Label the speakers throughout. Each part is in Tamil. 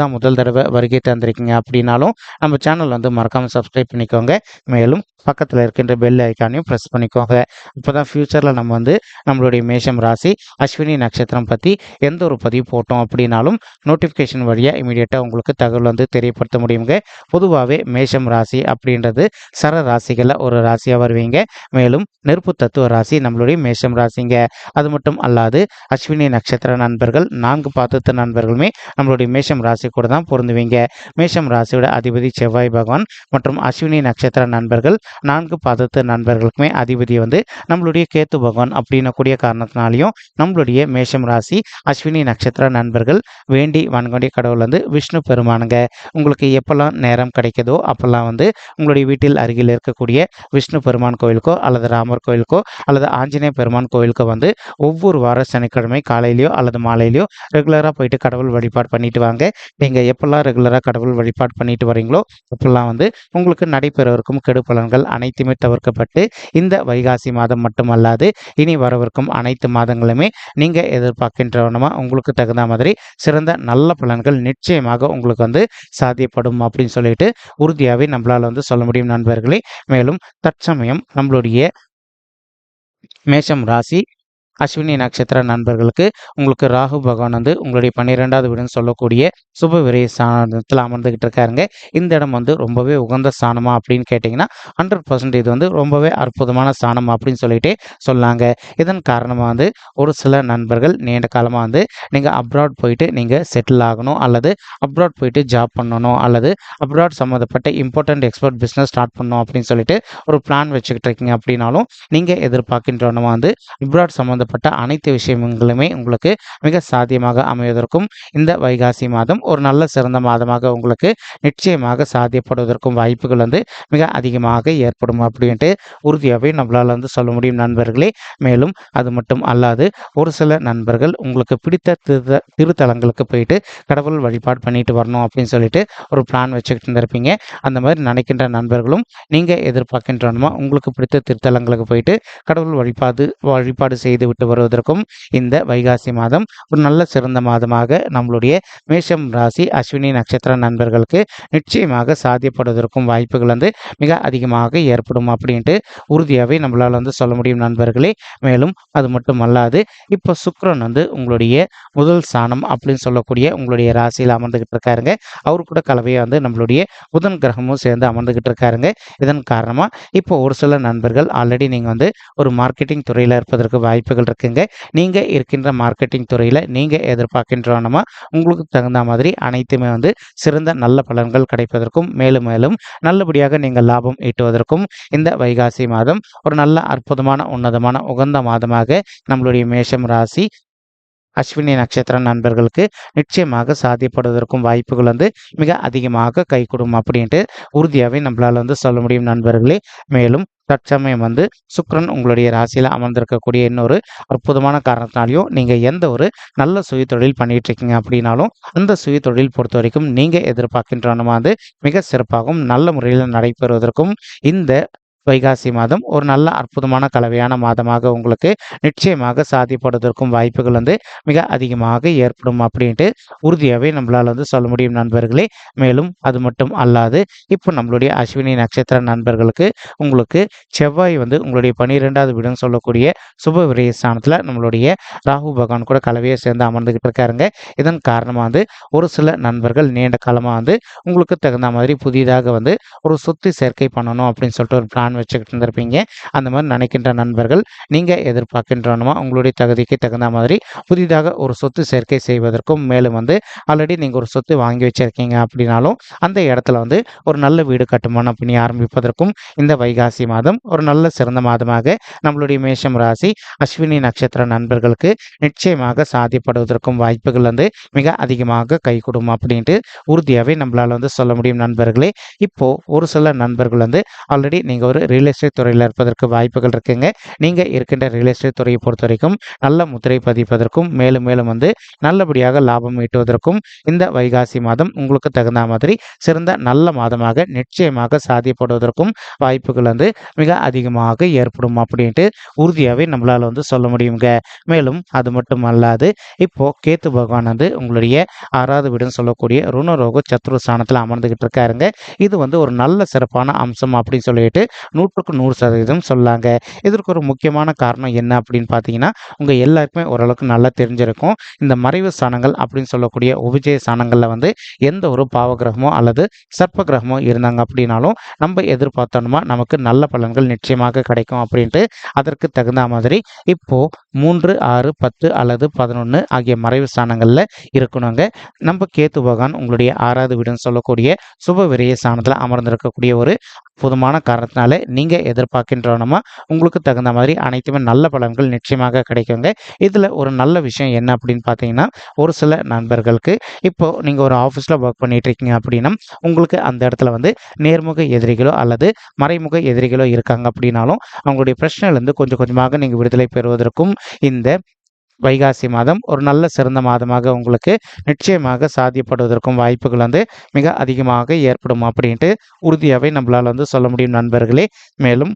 Speaker 1: தான் முதல் தடவை வருகை தந்திருக்கீங்க அப்படின்னாலும் நம்ம சேனல் வந்து மறக்காமல் சப்ஸ்கிரைப் பண்ணிக்கோங்க. மேலும் பக்கத்தில் இருக்கின்ற பெல் ஐக்கானையும் ப்ரெஸ் பண்ணிக்கோங்க. இப்போ தான் ஃப்யூச்சரில் நம்ம வந்து நம்மளுடைய மேஷம் ராசி அஸ்வினி நட்சத்திரம் பற்றி எந்த ஒரு பதிவு போட்டோம் அப்படின்னாலும் நோட்டிஃபிகேஷன் வழியாக இமீடியட்டாக உங்களுக்கு தகவல் வந்து தெரியப்படுத்த முடியுங்க. பொதுவாகவே மேஷம் ராசி அப்படின்றது சர ராசிகளில் ஒரு ராசியாக வருவீங்க. மேலும் நெருப்பு தத்துவ ராசி நம்மளுடைய மேஷம் ராசிங்க. அது மட்டும் அல்லாது அஸ்வினி நட்சத்திர நண்பர்கள் நான்கு பாதத்து நண்பர்களுமே நம்மளுடைய மேஷம் ராசி கூட தான் பொருந்துவீங்க. மேஷம் ராசியோட அதிபதி செவ்வாய் பகவான் மற்றும் அஸ்வினி நட்சத்திர நண்பர்கள் நான்கு பாதத்து நண்பர்களுக்குமே அதிபதி வந்து நம்மளுடைய கேத்து பகவான் அப்படின்னக்கூடிய காரணத்தினாலையும் நம்மளுடைய மேஷம் ராசி அஸ்வினி நட்சத்திர நண்பர்கள் வேண்டி வணங்கக்கூடிய கடவுள் வந்து விஷ்ணு பெருமானுங்க. உங்களுக்கு எப்பெல்லாம் நேரம் கிடைக்குதோ அப்பெல்லாம் வந்து உங்களுடைய வீட்டில் அருகில் இருக்கக்கூடிய விஷ்ணு பெருமான் கோயிலுக்கோ அல்லது ராமர் கோயிலுக்கோ அல்லது ஆஞ்சநேய பெருமான் கோயிலுக்கோ வந்து ஒவ்வொரு வார சனிக்கிழமை காலையிலையோ அல்லது மாலையிலையோ ரெகுலராக போயிட்டு கடவுள் வழிபாடு பண்ணிட்டு வாங்க. நீங்கள் எப்பெல்லாம் ரெகுலராக கடவுள் வழிபாடு பண்ணிட்டு வரீங்களோ அப்பெல்லாம் வந்து உங்களுக்கு நடைபெறவிருக்கும் கெடு பலன்கள் அனைத்துமே தவிர்க்கப்பட்டு இந்த வைகாசி மாதம் மட்டுமல்லாது இனி வரவிருக்கும் அனைத்து மாதங்களுமே நீங்கள் எதிர்பார்க்கின்றவனமா உங்களுக்கு தகுந்த மாதிரி சிறந்த நல்ல பலன்கள் நிச்சயமாக உங்களுக்கு வந்து சாத்தியப்படும் அப்படின்னு சொல்லிட்டு உறுதியாகவே நம்மளால் வந்து சொல்ல முடியும் நண்பர்களே. மேலும் தற்சமயம் நம்மளுடைய மேஷம் ராசி அஸ்வினி நட்சத்திர நண்பர்களுக்கு உங்களுக்கு ராகு பகவான் வந்து உங்களுடைய பன்னிரெண்டாவது வீடுன்னு சொல்லக்கூடிய சுப விரை ஸ்தானத்தில் அமர்ந்துகிட்டு இருக்காருங்க. இந்த இடம் வந்து ரொம்பவே உகந்த ஸ்தானமா அப்படின்னு கேட்டிங்கன்னா ஹண்ட்ரட் பர்சன்ட் இது வந்து ரொம்பவே அற்புதமான ஸ்தானம் அப்படின்னு சொல்லிட்டு சொல்லாங்க. இதன் காரணமாக வந்து ஒரு சில நண்பர்கள் நீண்ட காலமாக வந்து நீங்கள் அப்ராட் போயிட்டு நீங்கள் செட்டில் ஆகணும் அல்லது அப்ராட் போயிட்டு ஜாப் பண்ணணும் அல்லது அப்ராட் சம்மந்தப்பட்ட இம்பார்ட்டன்ட் எக்ஸ்போர்ட் பிஸ்னஸ் ஸ்டார்ட் பண்ணணும் அப்படின்னு சொல்லிட்டு ஒரு பிளான் வச்சுக்கிட்டு இருக்கீங்க அப்படின்னாலும் நீங்கள் எதிர்பார்க்கின்றவனமா வந்து அப்ராட் சம்மந்தப்பட்ட அனைத்து விஷயங்களுமே உங்களுக்கு மிக சாத்தியமாக அமைவதற்கும் இந்த வைகாசி மாதம் ஒரு நல்ல சிறந்த மாதமாக உங்களுக்கு நிச்சயமாக சாத்தியப்படுவதற்கும் வாய்ப்புகள் வந்து மிக அதிகமாக ஏற்படும் அப்படின்ட்டு உறுதியாகவே நம்மளால் வந்து சொல்ல முடியும் நண்பர்களே. மேலும் அது மட்டும் அல்லாது ஒரு சில நண்பர்கள் உங்களுக்கு பிடித்த திரு திருத்தலங்களுக்கு போயிட்டு கடவுள் வழிபாடு பண்ணிட்டு வரணும் அப்படின்னு சொல்லிட்டு ஒரு பிளான் வச்சுக்கிட்டு இருந்திருப்பீங்க. அந்த மாதிரி நினைக்கின்ற நண்பர்களும் நீங்கள் எதிர்பார்க்கின்றனமா உங்களுக்கு பிடித்த திருத்தலங்களுக்கு போயிட்டு கடவுள் வழிபாடு வழிபாடு செய்து விட்டு வருவதற்கும் இந்த வைகாசி மாதம் ஒரு நல்ல சிறந்த மாதமாக நம்மளுடைய மேஷம் ராசி அஸ்வினி நட்சத்திர நண்பர்களுக்கு நிச்சயமாக சாத்தியப்படுவதற்கும் வாய்ப்புகள் வந்து மிக அதிகமாக ஏற்படும் அப்படின்ட்டு உறுதியாகவே நம்மளால் வந்து சொல்ல முடியும் நண்பர்களே. மேலும் அது மட்டும் அல்லாது இப்போ சுக்ரன் வந்து உங்களுடைய முதல் ஸ்தானம் அப்படின்னு சொல்லக்கூடிய உங்களுடைய ராசியில் அமர்ந்துகிட்டு இருக்காருங்க. அவர் கூட கலவையாக வந்து நம்மளுடைய புதன் கிரகமும் சேர்ந்து அமர்ந்துகிட்டு இருக்காருங்க. இதன் காரணமாக இப்போ ஒரு சில நண்பர்கள் ஆல்ரெடி நீங்கள் வந்து ஒரு மார்க்கெட்டிங் துறையில் இருப்பதற்கு வாய்ப்புகள் இருக்குங்க. நீங்கள் இருக்கின்ற மார்க்கெட்டிங் துறையில் நீங்கள் எதிர்பார்க்கின்றனமா உங்களுக்கு தகுந்த மாதிரி அனைத்துமே வந்து சிறந்த நல்ல பலன்கள் கிடைப்பதற்கும் மேலும் மேலும் நல்லபடியாக நீங்கள் லாபம் ஈட்டுவதற்கும் இந்த வைகாசி மாதம் ஒரு நல்ல அற்புதமான உன்னதமான உகந்த மாதமாக நம்மளுடைய மேஷம் ராசி அஸ்வினி நட்சத்திர நண்பர்களுக்கு நிச்சயமாக சாத்தியப்படுவதற்கும் வாய்ப்புகள் வந்து மிக அதிகமாக கைகூடும் அப்படின்ட்டு உறுதியாகவே நம்மளால் வந்து சொல்ல முடியும் நண்பர்களே. மேலும் தற்சமயம் வந்து சுக்ரன் உங்களுடைய ராசியில் அமர்ந்திருக்கக்கூடிய இன்னொரு அற்புதமான காரணத்தினாலையும் நீங்கள் எந்த ஒரு நல்ல சுய தொழில் பண்ணிட்டு இருக்கீங்க அப்படின்னாலும் அந்த சுய தொழில் பொறுத்த வரைக்கும் நீங்கள் எதிர்பார்க்கின்றனமா வந்து மிக சிறப்பாகவும் நல்ல முறையில் நடைபெறுவதற்கும் இந்த வைகாசி மாதம் ஒரு நல்ல அற்புதமான கலவையான மாதமாக உங்களுக்கு நிச்சயமாக சாதிப்படுவதற்கும் வாய்ப்புகள் வந்து மிக அதிகமாக ஏற்படும் அப்படின்ட்டு உறுதியாகவே நம்மளால் வந்து சொல்ல முடியும் நண்பர்களே. மேலும் அது மட்டும் அல்லாது இப்போ நம்மளுடைய அஸ்வினி நட்சத்திர நண்பர்களுக்கு உங்களுக்கு செவ்வாய் வந்து உங்களுடைய பன்னிரெண்டாவது வீடுன்னு சொல்லக்கூடிய சுப விரய ஸ்தானத்தில் நம்மளுடைய ராகு பகவான் கூட கலவையை சேர்ந்து அமர்ந்துக்கிட்டு இருக்காருங்க. இதன் காரணமாக வந்து ஒரு சில நண்பர்கள் நீண்ட காலமாக வந்து உங்களுக்கு தகுந்த மாதிரி புதிதாக வந்து ஒரு சொத்து சேர்க்கை பண்ணணும் அப்படின்னு சொல்லிட்டு ஒரு பிளான் பிளான் வச்சுக்கிட்டு இருந்திருப்பீங்க. அந்த மாதிரி நினைக்கின்ற நண்பர்கள் நீங்கள் எதிர்பார்க்கின்றனுமா உங்களுடைய தகுதிக்கு தகுந்த மாதிரி புதிதாக ஒரு சொத்து சேர்க்கை செய்வதற்கும் மேலும் வந்து ஆல்ரெடி நீங்கள் ஒரு சொத்து வாங்கி வச்சுருக்கீங்க அப்படின்னாலும் அந்த இடத்துல வந்து ஒரு நல்ல வீடு கட்டுமானம் பண்ணி ஆரம்பிப்பதற்கும் இந்த வைகாசி மாதம் ஒரு நல்ல சிறந்த மாதமாக நம்மளுடைய மேஷம் ராசி அஸ்வினி நட்சத்திர நண்பர்களுக்கு நிச்சயமாக சாதிப்படுவதற்கும் வாய்ப்புகள் வந்து மிக அதிகமாக கைகூடும் அப்படின்ட்டு உறுதியாகவே நம்மளால் வந்து சொல்ல முடியும் நண்பர்களே. இப்போது ஒரு சில நண்பர்கள் வந்து ஆல்ரெடி நீங்கள் ஒரு ரியல் எஸ்டேட் துறையில் இருப்பதற்கு வாய்ப்புகள் இருக்குங்க. நீங்கள் இருக்கின்ற ரியல் எஸ்டேட் துறையை பொறுத்த வரைக்கும் நல்ல முத்திரை பதிப்பதற்கும் மேலும் மேலும் வந்து நல்லபடியாக லாபம் ஈட்டுவதற்கும் இந்த வைகாசி மாதம் உங்களுக்கு தகுந்த மாதிரி சிறந்த நல்ல மாதமாக நிச்சயமாக சாத்தியப்படுவதற்கும் வாய்ப்புகள் வந்து மிக அதிகமாக ஏற்படும் அப்படின்ட்டு உறுதியாகவே நம்மளால் வந்து சொல்ல முடியுங்க. மேலும் அது மட்டும் அல்லாது இப்போ கேத்து பகவான் வந்து உங்களுடைய ஆறாவது வீடுன்னு சொல்லக்கூடிய ருணரோக சத்ரு ஸ்தானத்தில் அமர்ந்துகிட்டு இருக்காருங்க. இது வந்து ஒரு நல்ல சிறப்பான அம்சம் அப்படின்னு சொல்லிட்டு நூற்றுக்கு நூறு சதவீதம் சொல்லாங்க. இதற்கு ஒரு முக்கியமான காரணம் என்ன அப்படின்னு பார்த்தீங்கன்னா உங்கள் எல்லாருக்குமே ஓரளவுக்கு நல்லா தெரிஞ்சிருக்கும். இந்த மறைவு ஸ்தானங்கள் அப்படின்னு சொல்லக்கூடிய உபஜய ஸ்தானங்களில் வந்து எந்த ஒரு பாவகிரகமோ அல்லது சர்ப்ப கிரகமோ இருந்தாங்க அப்படின்னாலும் நம்ம எதிர்பார்த்தோம்னா நமக்கு நல்ல பலன்கள் நிச்சயமாக கிடைக்கும் அப்படின்ட்டு அதற்கு தகுந்த மாதிரி இப்போ மூன்று ஆறு பத்து அல்லது பதினொன்று ஆகிய மறைவு ஸ்தானங்களில் இருக்கணுங்க. நம்ம கேத்து பகவான் உங்களுடைய ஆறாவது வீடுன்னு சொல்லக்கூடிய சுப விரைய ஸ்தானத்தில் அமர்ந்திருக்கக்கூடிய ஒரு போதுமான காரணத்தினால நீங்கள் எதிர்பார்க்கின்றோனமா உங்களுக்கு தகுந்த மாதிரி அனைத்துமே நல்ல பலன்கள் நிச்சயமாக கிடைக்குங்க. இதில் ஒரு நல்ல விஷயம் என்ன அப்படின்னு பார்த்தீங்கன்னா ஒரு சில நண்பர்களுக்கு இப்போது நீங்கள் ஒரு ஆஃபீஸில் ஒர்க் பண்ணிட்டு இருக்கீங்க அப்படின்னா உங்களுக்கு அந்த இடத்துல வந்து நேர்முக எதிரிகளோ அல்லது மறைமுக எதிரிகளோ இருக்காங்க அப்படின்னாலும் அவங்களுடைய பிரச்சனையிலேருந்து கொஞ்சம் கொஞ்சமாக நீங்கள் விடுதலை பெறுவதற்கும் இந்த வைகாசி மாதம் ஒரு நல்ல சிறந்த மாதமாக உங்களுக்கு நிச்சயமாக சாத்தியப்படுவதற்கும் வாய்ப்புகள் வந்து மிக அதிகமாக ஏற்படும் அப்படின்ட்டு உறுதியாகவே நம்மளால் வந்து சொல்ல முடியும் நண்பர்களே. மேலும்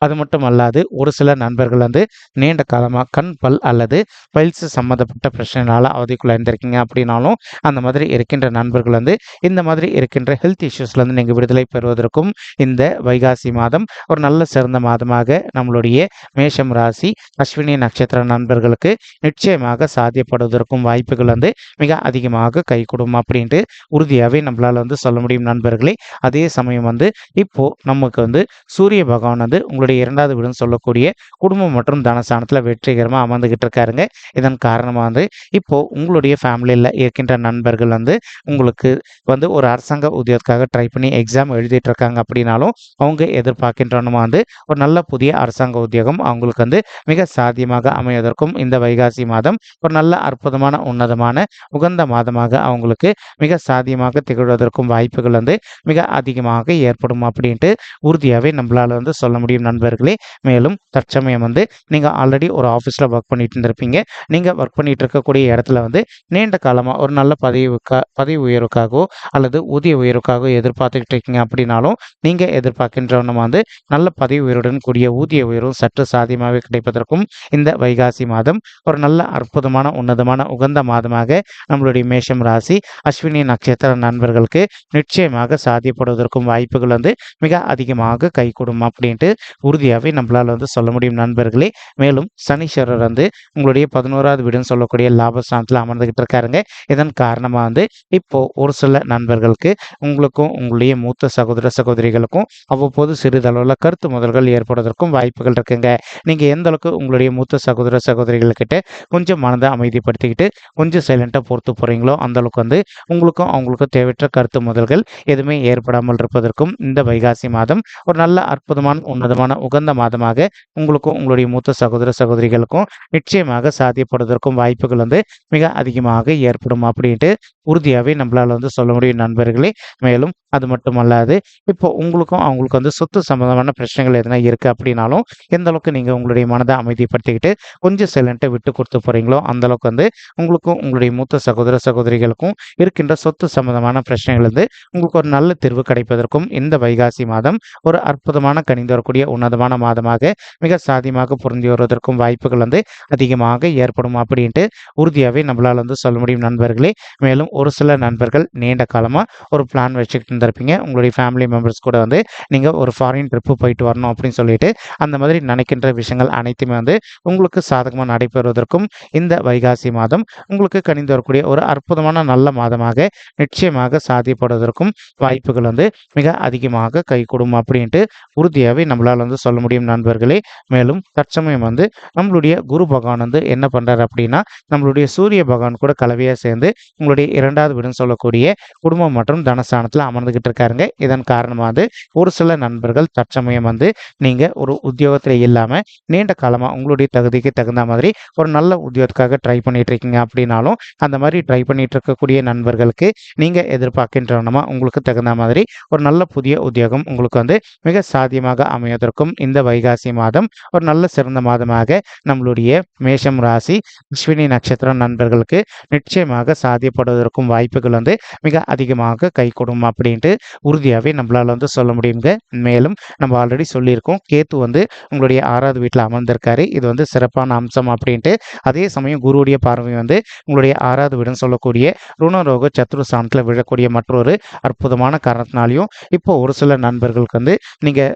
Speaker 1: அது மட்டும் அல்லாது ஒரு சில நண்பர்கள் வந்து நீண்ட காலமாக கண் பல் அல்லது பல்ஸ் சம்மந்தப்பட்ட பிரச்சனைனால அவதிக்குள்ள இருந்திருக்கீங்க அப்படின்னாலும் அந்த மாதிரி இருக்கின்ற நண்பர்கள் வந்து இந்த மாதிரி இருக்கின்ற ஹெல்த் இஷ்யூஸ்லேருந்து நீங்கள் விடுதலை பெறுவதற்கும் இந்த வைகாசி மாதம் ஒரு நல்ல சிறந்த மாதமாக நம்மளுடைய மேஷம் ராசி அஸ்வினி நட்சத்திர நண்பர்களுக்கு நிச்சயமாக சாத்தியப்படுவதற்கும் வாய்ப்புகள் வந்து மிக அதிகமாக கை அப்படின்ட்டு உறுதியாகவே நம்மளால் வந்து சொல்ல முடியும் நண்பர்களே. அதே சமயம் வந்து இப்போது நமக்கு வந்து சூரிய பகவான் வந்து உங்களுடைய இரண்டாவது வீடுன்னு சொல்லக்கூடிய குடும்பம் மற்றும் தனஸ்தானத்தில் வெற்றிகரமாக அமர்ந்துகிட்டு இருக்காருங்க. இதன் காரணமாக வந்து இப்போ உங்களுடைய ஃபேமிலியில் இருக்கின்ற நண்பர்கள் வந்து உங்களுக்கு வந்து ஒரு அரசாங்க உத்தியோகத்துக்காக ட்ரை பண்ணி எக்ஸாம் எழுதிட்டு இருக்காங்க அப்படின்னாலும் அவங்க எதிர்பார்க்கின்றனமா வந்து ஒரு நல்ல புதிய அரசாங்க உத்தியோகம் அவங்களுக்கு வந்து மிக சாத்தியமாக அமைவதற்கும் இந்த வைகாசி மாதம் ஒரு நல்ல அற்புதமான உன்னதமான உகந்த மாதமாக அவங்களுக்கு மிக சாத்தியமாக திகழ்வதற்கும் வாய்ப்புகள் வந்து மிக அதிகமாக ஏற்படும் அப்படின்ட்டு உறுதியாகவே நம்மளால் வந்து சொல்ல முடியும் நண்பர்களே மேலும் தற்சமயம் வந்து நீங்கள் ஆல்ரெடி ஒரு ஆஃபீஸில் ஒர்க் பண்ணிட்டு இருந்திருப்பீங்க. நீங்கள் ஒர்க் பண்ணிட்டு இருக்கக்கூடிய இடத்துல வந்து நீண்ட காலமாக ஒரு நல்ல பதவிக்கா பதவி உயர்வுக்காகவோ அல்லது ஊதிய உயர்வுக்காகவோ எதிர்பார்த்துக்கிட்டு இருக்கீங்க அப்படின்னாலும் நீங்கள் எதிர்பார்க்கின்றவனும் வந்து நல்ல பதவி உயர்வுடன் கூடிய ஊதிய உயர்வும் சற்று சாதியமாகவே கிடைப்பதற்கும் இந்த வைகாசி மாதம் ஒரு நல்ல அற்புதமான உன்னதமான உகந்த மாதமாக நம்மளுடைய மேஷம் ராசி அஸ்வினி நட்சத்திர நண்பர்களுக்கு நிச்சயமாக சாதியப்படுவதற்கும் வாய்ப்புகள் வந்து மிக அதிகமாக கைகூடும் அப்படின்ட்டு உறுதியாகவே நம்மளால் வந்து சொல்ல முடியும் நண்பர்களே. மேலும் சனீஸ்வரர் வந்து உங்களுடைய பதினோராவது வீடுன்னு சொல்லக்கூடிய லாபஸ்தானத்தில் அமர்ந்துகிட்டு இருக்காருங்க. இதன் காரணமாக வந்து இப்போ ஒரு சில நண்பர்களுக்கு உங்களுக்கும் உங்களுடைய மூத்த சகோதர சகோதரிகளுக்கும் அவ்வப்போது சிறிதளவில் கருத்து முதல்கள் ஏற்படுவதற்கும் வாய்ப்புகள் இருக்குங்க. நீங்கள் எந்த அளவுக்கு உங்களுடைய மூத்த சகோதர சகோதரிகள்கிட்ட கொஞ்சம் மனதை அமைதிப்படுத்திக்கிட்டு கொஞ்சம் சைலண்ட்டாக பொறுத்து போகிறீங்களோ அந்த அளவுக்கு வந்து உங்களுக்கும் அவங்களுக்கும் தேவையற்ற கருத்து முதல்கள் எதுவுமே ஏற்படாமல் இருப்பதற்கும் இந்த வைகாசி மாதம் ஒரு நல்ல அற்புதமான உன்னதமான உகந்த மாதமாக உங்களுக்கும் உங்களுடைய மூத்த சகோதர சகோதரிகளுக்கும் நிச்சயமாக சாத்தியப்படுவதற்கும் வாய்ப்புகள் வந்து மிக அதிகமாக ஏற்படும் அப்படின்ட்டு உறுதியாகவே நம்மளால் வந்து சொல்ல முடியும் நண்பர்களே. மேலும் அது மட்டும் அல்லாது இப்போ உங்களுக்கும் அவங்களுக்கு வந்து சொத்து சம்பந்தமான பிரச்சனைகள் எதனா இருக்குது அப்படின்னாலும் எந்த அளவுக்கு நீங்கள் உங்களுடைய மனதை அமைதிப்படுத்திக்கிட்டு கொஞ்சம் சைலண்ட்டை விட்டு கொடுத்து போகிறீங்களோ அந்த அளவுக்கு வந்து உங்களுக்கும் உங்களுடைய மூத்த சகோதர சகோதரிகளுக்கும் இருக்கின்ற சொத்து சம்பந்தமான பிரச்சனைகள் வந்து உங்களுக்கு ஒரு நல்ல தீர்வு கிடைப்பதற்கும் இந்த வைகாசி மாதம் ஒரு அற்புதமான கணிந்து வரக்கூடிய உன்னத மாதமான மாதமாக மிக சாதியமாக பொருந்தி வருவதற்கும் வாய்ப்புகள் வந்து அதிகமாக ஏற்படும் அப்படின்ட்டு உறுதியாகவே நம்மளால் வந்து சொல்ல முடியும் நண்பர்களே. மேலும் ஒரு சில நண்பர்கள் நீண்ட காலமாக ஒரு பிளான் வச்சுக்கிட்டு இருந்திருப்பீங்க. உங்களுடைய ஃபேமிலி மெம்பர்ஸ் கூட வந்து நீங்கள் ஒரு ஃபாரின் ட்ரிப்பு போயிட்டு வரணும் அப்படின்னு சொல்லிட்டு அந்த மாதிரி நினைக்கின்ற விஷயங்கள் அனைத்துமே வந்து உங்களுக்கு சாதகமாக நடைபெறுவதற்கும் இந்த வைகாசி மாதம் உங்களுக்கு கணிந்து வரக்கூடிய ஒரு அற்புதமான நல்ல மாதமாக நிச்சயமாக சாதியப்படுவதற்கும் வாய்ப்புகள் வந்து மிக அதிகமாக கைகூடும் அப்படின்ட்டு உறுதியாகவே நம்மளால் வந்து சொல்ல முடியும் நண்பர்களே. மேலும் தற்சமயம் வந்து நம்மளுடைய குரு பகவான் வந்து என்ன பண்ணுறாரு அப்படின்னா நம்மளுடைய சூரிய பகவான் கூட கலவையாக சேர்ந்து உங்களுடைய இரண்டாவது வீடுன்னு சொல்லக்கூடிய குடும்பம் மற்றும் தனஸ்தானத்தில் அமர்ந்துகிட்டு இருக்காருங்க. இதன் காரணமாக வந்து ஒரு சில நண்பர்கள் தற்சமயம் வந்து நீங்கள் ஒரு உத்தியோகத்தில் இல்லாமல் நீண்ட காலமாக உங்களுடைய தகுதிக்கு தகுந்த மாதிரி ஒரு நல்ல உத்தியோகத்துக்காக ட்ரை பண்ணிட்டு இருக்கீங்க அப்படின்னாலும் அந்த மாதிரி ட்ரை பண்ணிட்டு இருக்கக்கூடிய நண்பர்களுக்கு நீங்கள் எதிர்பார்க்கின்றனமா உங்களுக்கு தகுந்த மாதிரி ஒரு நல்ல புதிய உத்தியோகம் உங்களுக்கு வந்து மிக சாத்தியமாக அமைவதற்கும் இருக்கும். இந்த வைகாசி மாதம் ஒரு நல்ல சிறந்த மாதமாக நம்மளுடைய மேஷம் ராசி அஸ்வினி நட்சத்திரம் நண்பர்களுக்கு நிச்சயமாக சாத்தியப்படுவதற்கும் வாய்ப்புகள் வந்து மிக அதிகமாக கை கொடுக்கும் அப்படின்ட்டு உறுதியாகவே நம்மளால் வந்து சொல்ல முடியுங்க. மேலும் நம்ம ஆல்ரெடி சொல்லியிருக்கோம். கேத்து வந்து உங்களுடைய ஆறாவது வீட்டில் அமர்ந்திருக்காரு. இது வந்து சிறப்பான அம்சம் அப்படின்ட்டு அதே சமயம் குருவுடைய பார்வை வந்து உங்களுடைய ஆறாவது வீடுன்னு சொல்லக்கூடிய ருணரோக சத்ரு சாணத்தில் விழக்கூடிய மற்றொரு அற்புதமான காரணத்தினாலையும் இப்போ ஒரு சில நண்பர்களுக்கு வந்து நீங்கள்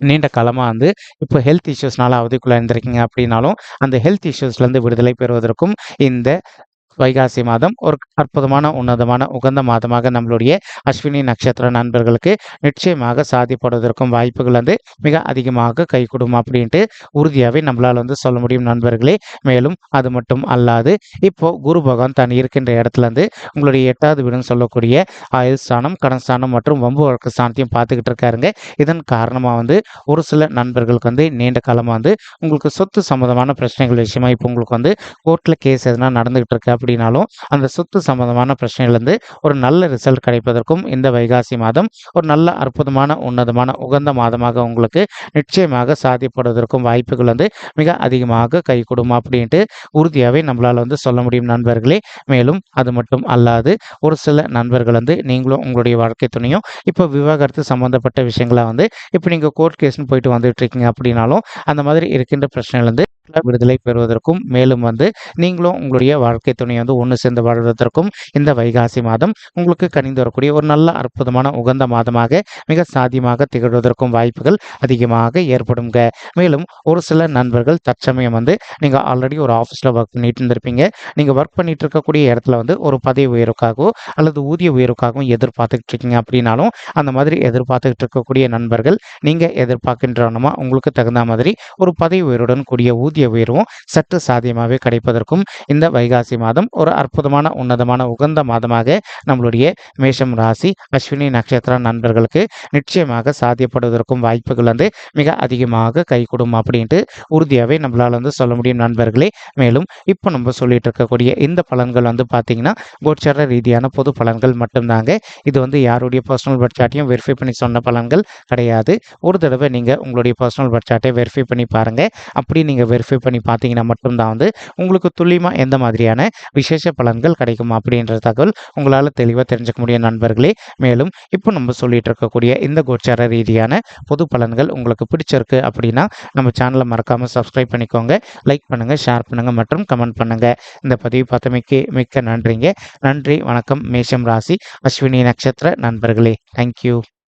Speaker 1: நீண்ட காலமாக வந்து இப்போ ஹெல்த் இஷ்யூஸ்னால அவதிக்குள்ளே இருந்திருக்கீங்க அப்படின்னாலும் அந்த ஹெல்த் இஷ்யூஸ்லேருந்து விடுதலை பெறுவதற்கும் இந்த வைகாசி மாதம் ஒரு அற்புதமான உன்னதமான உகந்த மாதமாக நம்மளுடைய அஸ்வினி நட்சத்திர நண்பர்களுக்கு நிச்சயமாக சாதிப்படுவதற்கும் வாய்ப்புகள் வந்து மிக அதிகமாக கை கொடுக்கும் அப்படின்ட்டு உறுதியாகவே நம்மளால் வந்து சொல்ல முடியும் நண்பர்களே. மேலும் அது மட்டும் அல்லாது இப்போ குரு பகவான் தான் இருக்கின்ற இடத்துல இருந்து உங்களுடைய எட்டாவது வீடுன்னு சொல்லக்கூடிய ஆயுள் ஸ்தானம் கடன் ஸ்தானம் மற்றும் வம்பு வழக்கு ஸ்தானத்தையும் பார்த்துக்கிட்டு இருக்காருங்க. இதன் காரணமாக வந்து ஒரு சில நண்பர்களுக்கு வந்து நீண்ட காலமாக வந்து உங்களுக்கு சொத்து சம்மந்தமான பிரச்சனைகள் விஷயமா இப்போ உங்களுக்கு வந்து கோர்ட்டில் கேஸ் எதனா நடந்துகிட்டு இருக்கு அப்படின்னாலும் அந்த சொத்து சம்பந்தமான பிரச்சனையிலேருந்து ஒரு நல்ல ரிசல்ட் கிடைப்பதற்கும் இந்த வைகாசி மாதம் ஒரு நல்ல அற்புதமான உன்னதமான உகந்த மாதமாக உங்களுக்கு நிச்சயமாக சாத்தியப்படுவதற்கும் வாய்ப்புகள் வந்து மிக அதிகமாக கை கொடுக்கும் அப்படின்ட்டு உறுதியாகவே நம்மளால் வந்து சொல்ல முடியும் நண்பர்களே. மேலும் அது மட்டும் அல்லாது ஒரு சில நண்பர்கள் வந்து நீங்களும் உங்களுடைய வாழ்க்கை துணையும் இப்போ விவாகரத்து சம்மந்தப்பட்ட விஷயங்களை வந்து இப்போ நீங்கள் கோர்ட் கேஸ்னு போயிட்டு வந்துட்டு இருக்கீங்க அப்படின்னாலும் அந்த மாதிரி இருக்கின்ற பிரச்சனையிலேருந்து விடுதலை பெறுவதற்கும் மேலும் வந்து நீங்களும் உங்களுடைய வாழ்க்கை துணையை வந்து ஒன்று சேர்ந்து வாழ்வதற்கும் இந்த வைகாசி மாதம் உங்களுக்கு கணிந்து வரக்கூடிய ஒரு நல்ல அற்புதமான உகந்த மாதமாக மிக சாத்தியமாக திகழ்வதற்கும் வாய்ப்புகள் அதிகமாக ஏற்படுங்க. மேலும் ஒரு சில நண்பர்கள் தற்சமயம் வந்து நீங்கள் ஆல்ரெடி ஒரு ஆஃபீஸில் ஒர்க் பண்ணிட்டு இருந்திருப்பீங்க. நீங்கள் ஒர்க் பண்ணிட்டு இருக்கக்கூடிய இடத்துல வந்து ஒரு பதவி உயர்வுக்காகவோ அல்லது ஊதிய உயர்வுக்காகவும் எதிர்பார்த்துக்கிட்டு இருக்கீங்க அப்படின்னாலும் அந்த மாதிரி எதிர்பார்த்துக்கிட்டு இருக்கக்கூடிய நண்பர்கள் நீங்கள் எதிர்பார்க்கின்றனமா உங்களுக்கு தகுந்த மாதிரி ஒரு பதவி உயர்வுடன் கூடிய ஊதிய உயர்வும் சற்று சாத்தியமாகவே கிடைப்பதற்கும் இந்த வைகாசி மாதம் ஒரு அற்புதமான உன்னதமான உகந்த மாதமாக நம்மளுடைய மேஷம் ராசி அஸ்வினி நட்சத்திர நண்பர்களுக்கு நிச்சயமாக சாத்தியப்படுவதற்கும் வாய்ப்புகள் வந்து மிக அதிகமாக கைகூடும் அப்படின்ட்டு உறுதியாகவே நம்மளால் வந்து சொல்ல முடியும் நண்பர்களே. மேலும் இப்போ நம்ம சொல்லிட்டு இருக்கக்கூடிய இந்த பலன்கள் வந்து பார்த்தீங்கன்னா கோச்சார ரீதியான பொது பலன்கள் மட்டும்தாங்க. இது வந்து யாருடைய பர்சனல் பட்சாட்டையும் வெரிஃபை பண்ணி சொன்ன பலன்கள் கிடையாது. ஒரு தடவை நீங்கள் உங்களுடைய பர்சனல் பட்சாட்டை வெரிஃபை பண்ணி பாருங்கள் அப்படி நீங்கள் வெரிஃபை பண்ணி பார்த்தீங்கன்னா மட்டும்தான் வந்து உங்களுக்கு துல்லியமாக எந்த மாதிரியான விசேஷ பலன்கள் கிடைக்கும் அப்படின்ற தகவல் உங்களால் தெளிவாக தெரிஞ்சுக்க முடியும் நண்பர்களே. மேலும் இப்போ நம்ம சொல்லிட்டு இருக்கக்கூடிய இந்த கோச்சார ரீதியான பொது பலன்கள் உங்களுக்கு பிடிச்சிருக்கு அப்படின்னா நம்ம சேனலை மறக்காமல் சப்ஸ்கிரைப் பண்ணிக்கோங்க. லைக் பண்ணுங்கள் ஷேர் பண்ணுங்கள் மற்றும் கமெண்ட் பண்ணுங்கள் இந்த பதிவு பார்த்தமைக்கு மிக்க நன்றிங்க. நன்றி வணக்கம். மேஷம் ராசி அஸ்வினி நட்சத்திர நண்பர்களே. தேங்க்யூ